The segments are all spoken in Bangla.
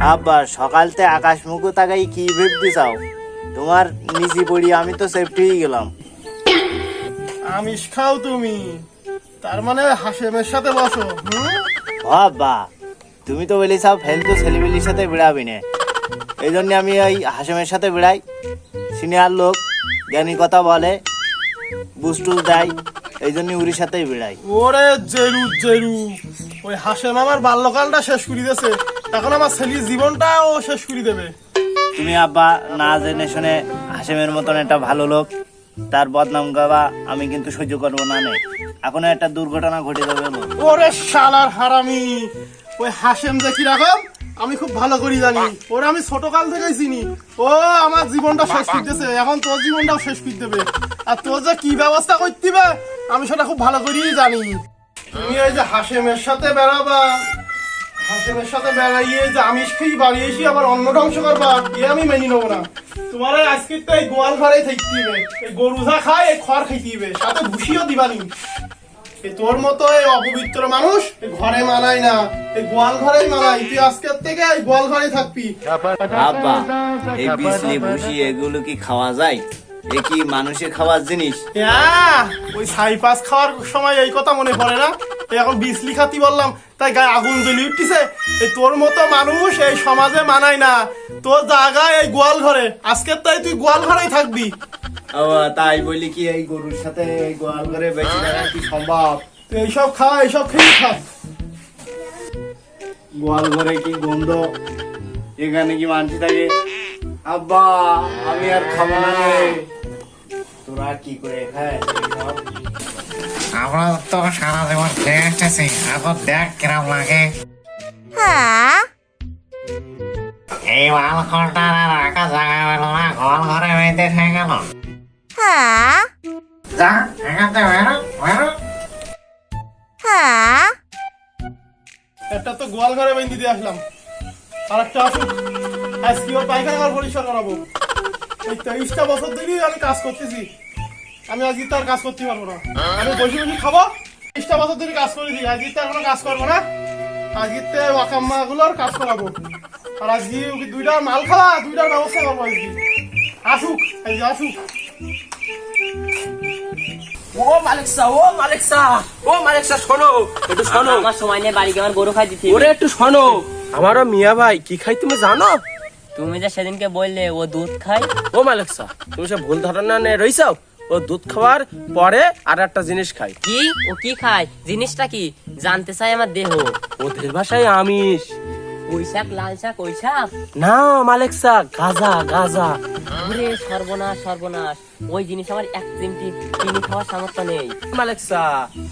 আব্বা সকালতে আকাশ মুখো তাকাই কি ভেবতে চাও? তোমার নিচি পড়ি আমি তো সেফটি হয়ে গেলাম। আমিষ খাও তুমি। তার মানে হাসেমের সাথে বসো বাবা তুমি তো বলি সব ফেলতো ছেলেবেলির সাথে বেড়াবি না। এই জন্য আমি ওই হাসেমের সাথে বেড়াই। সিনিয়র লোক জ্ঞানী কথা বলে বুস্টুস দেয় এই জন্য উরির সাথেই বেড়াই। ওরে জেরু জেরু। ওই হাসেম আমার বাল্যকালটা শেষ করে দিয়েছে। এখন আমার ছেলের জীবনটাও শেষ করে দেবে। তুমি আব্বা না জেনে শুনে হাসেমের মতন একটা ভালো লোক তার বদনাম গাওয়া আমি কিন্তু সহ্য করব না নে। এখনও একটা দুর্ঘটনা ঘটে যাবে। ওরে শালার হারামি ওই হাসেম যে কীরকম আমি খুব ভালো করি জানি। ওরে আমি ছোট কাল থেকেই চিনি। ও আমার জীবনটা শেষ করতেছে এখন তোর জীবনটাও শেষ করে দেবে। আর তোর যে কি ব্যবস্থা করতে আমি সেটা খুব ভালো করেই জানি। তুমি এই যে হাসেমের সাথে বেড়াবা হাসেমের সাথে বেড়াইয়ে যে আমিষ খেয়ে বাড়ি এসে আবার অন্ন ধ্বংস করবা এ আমি মেনে নেব না। তোমার আজকে তো এই গোয়াল ঘরে থাকতে হবে। এই গরু যা খায় এই খড় খাইতে হবে সাথে ভুসিও দিবানি তোর মতো এই অপবিত্র মানুষ ঘরে মানায় না এই গোয়াল ঘরেই মানায়। তুই আজকের থেকে এই গোয়াল ঘরেই থাকবি। আব্বা এই ভুসি এগুলো কি খাওয়া যায়? এ কি মানুষের খাওয়ার জিনিস? হ্যাঁ, ওই সাইপাস খাওয়ার সময় এই কথা মনে পড়ে না? এখন বিজলি খাতি বললাম তাই গায়ে আগুন জ্বলি উঠতেছে। এই তোর মতো মানুষ এই সমাজে মানায় না। তোর জায়গায় এই গোয়াল ঘরে। আজকের তাই তুই গোয়াল ঘরেই থাকবি। তাই বলি কি এই গরুর সাথে এই গোয়াল ঘরে বেঁচে থাকা কি সম্ভব? তুই এইসব খা এইসব খেয়ে খা। গোয়াল ঘরে কি গন্ধ? এখানে কি মানছি থাকে আব্বা আমি আর খাব না তোরা কি করে খায়? আমরা তো সারা জীবন খেয়ে এসেছি এখন দেখ কিরম লাগে। হ্যাঁ? এই বালকটা আর রাখা জায়গা পেল না ঘর ঘরে বেঁধে হয়ে গেল। হ্যাঁ? যা এখান থেকে বেরো বেরো। হ্যাঁ? একটা তো গোয়াল ঘরে বেঁধে দিয়ে আসলাম। আর একটা আসুক আজকে ওর পায়খানা ঘর পরিষ্কার করাবো। এই তেইশটা বছর ধরেই আমি কাজ করতেছি। আমি আজকে তো আর কাজ করতে পারব না। আমি বসে বসে খাব। তেইশটা বছর ধরে কাজ করেছি আজকে তো আর কোনো কাজ করব না। আজকে তো ওয়াকাম্মা গুলোর কাজ করাবো। আর আজকে ওকে দুইটার মাল খাওয়া দুইটার ব্যবস্থা করব আজকে আসুক আজকে আসুক। ও মালিকসা ও মালিকসা ও মালিকসা শোনো একটু শোনো। আমার সময় নেই বাড়ি আমার গরু খাই দিতে ওরে একটু শোনো। আমারও মিয়া ভাই কি খাই তুমি জানো? তুমি যে সেদিনকে বললে ও দুধ খায়। ও মালিকসা তুমি সে ভুল ধারণা নিয়ে রইছাও ও দুধ খাওয়ার পরে আর একটা জিনিস খাই। কি? ও কি খায়? জিনিসটা কি? জানতে চাই আমার দেহ। ওদের ভাষায় আমিষ। ওই শাক লাল শাক ওই শাক? না মালিকসা গাজা গাজা। ওরে সর্বনাশ সর্বনাশ। ওই জিনিস আমার এক চিমটি কিনে খাওয়ার সামর্থ্য নেই। মালিকসা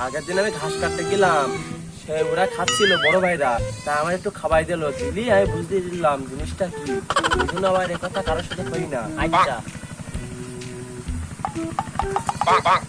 আগের দিন আমি ঘাস কাটতে গেলাম। সে ওরা খাচ্ছিল বড় ভাইরা। তা আমার একটু খাওয়াই দিল। দিলি আমি বুঝতে দিলাম জিনিসটা কি। এই জন্য আবার এ কথা কারোর সাথে করি না। আচ্ছা। 棒棒。